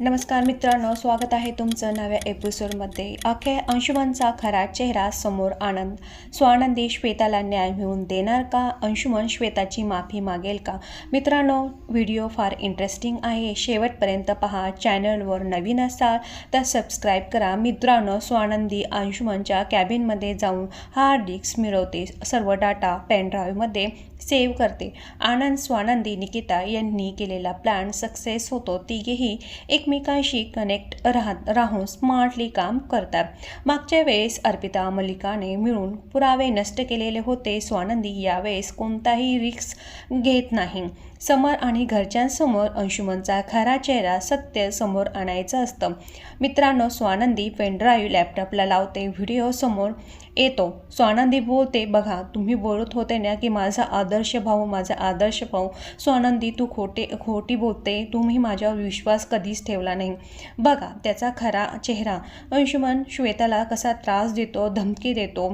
नमस्कार मित्रांनो स्वागत आहे तुमचं नव्या एपिसोडमध्ये अखेर अंशुमनचा खरा चेहरा समोर आनंद. स्वानंदी श्वेताला न्याय मिळवून देणार का? अंशुमन श्वेताची माफी मागेल का? मित्रांनो व्हिडिओ फार इंटरेस्टिंग आहे. शेवटपर्यंत पहा चॅनलवर नवीन असाल तर सबस्क्राईब करा. मित्रांनो स्वानंदी अंशुमनच्या कॅबिनमध्ये जाऊन हार्ड डिस्क मिळवते. सर्व डाटा पेनड्राईव्हमध्ये सेव्ह करते. आनंद स्वानंदी निकिता यांनी केलेला प्लॅन सक्सेस होतो. तिघेही एक एकमेकांशी कनेक्ट राहत राहून स्मार्टली काम करतात. मागच्या वेळेस अर्पिता मल्लिकाने मिळून पुरावे नष्ट केलेले होते. स्वानंदी यावेळेस कोणताही रिस्क घेत नाही. समर आणि घरच्यांसमोर अंशुमनचा खरा चेहरा सत्य समोर आणायचं असतं. मित्रांनो स्वानंदी पेनड्राईव्ह लॅपटॉपला लावते व्हिडिओ समोर येतो. स्वानंदी बोलते बघा तुम्ही बोलत होते ना की माझा आदर्श भाऊ माझा आदर्श भाऊ. स्वानंदी तू खोटे खोटी बोलते. तुम्ही माझ्यावर विश्वास कधीच ठेवला नाही. बघा त्याचा खरा चेहरा. अंशुमन श्वेताला कसा त्रास देतो धमकी देतो.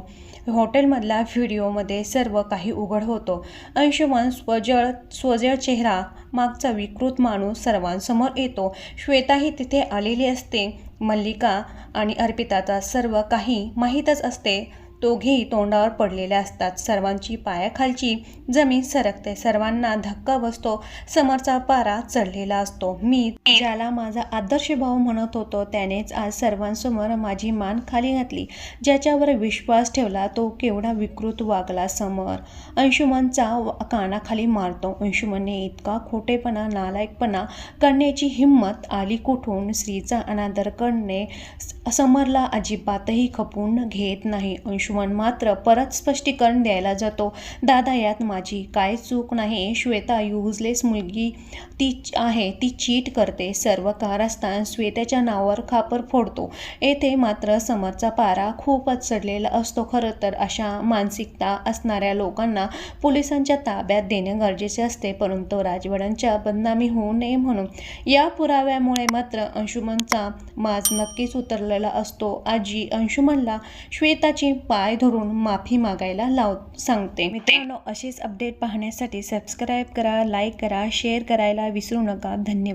हॉटेलमधल्या व्हिडिओमध्ये सर्व काही उघड होतो. अंशुमन स्वजळ स्वजळ चेहरा मागचा विकृत माणूस सर्वांसमोर येतो. श्वेताही तिथे आलेली असते. मल्लिका आणि अर्पिताचा सर्व काही माहीतच असते. दोघेही तोंडावर पडलेले असतात. सर्वांची पायाखालची जमीन सरकते. सर्वांना धक्का बसतो. समोरचा पारा चढलेला असतो. मी ज्याला माझा आदर्श भाऊ म्हणत होतो त्यानेच आज सर्वांसमोर माझी मान खाली घातली. ज्याच्यावर विश्वास ठेवला तो केवढा विकृत वागला समोर. अंशुमनचा व- कानाखाली मारतो. अंशुमनने इतका खोटेपणा नालायकपणा करण्याची हिंमत आली कुठून? स्त्रीचा अनादर करणे समरला अजिबातही खपून घेत नाही. अंशुमन मात्र परत स्पष्टीकरण द्यायला जातो. दादा यात माझी काय चूक नाही? श्वेता युजलेस मुलगी ती आहे ती चीट करते. सर्व कारस्थान श्वेताच्या नावावर खापर फोडतो. येथे मात्र समरचा पारा खूपच चढलेला असतो. खरं तर अशा मानसिकता असणाऱ्या लोकांना पोलिसांच्या ताब्यात देणे गरजेचे असते परंतु राजवाड्यांच्या बदनामी होऊ नये म्हणून या पुराव्यामुळे मात्र अंशुमनचा माज नक्कीच उतरला उतरलेला असतो. आजी अंशुमनला श्वेताची पाय धरून माफी मागायला लाव सांगते. मित्रांनो अशीच अपडेट पाहण्यासाठी सबस्क्राईब करा लाईक करा शेअर करायला विसरू नका. धन्यवाद.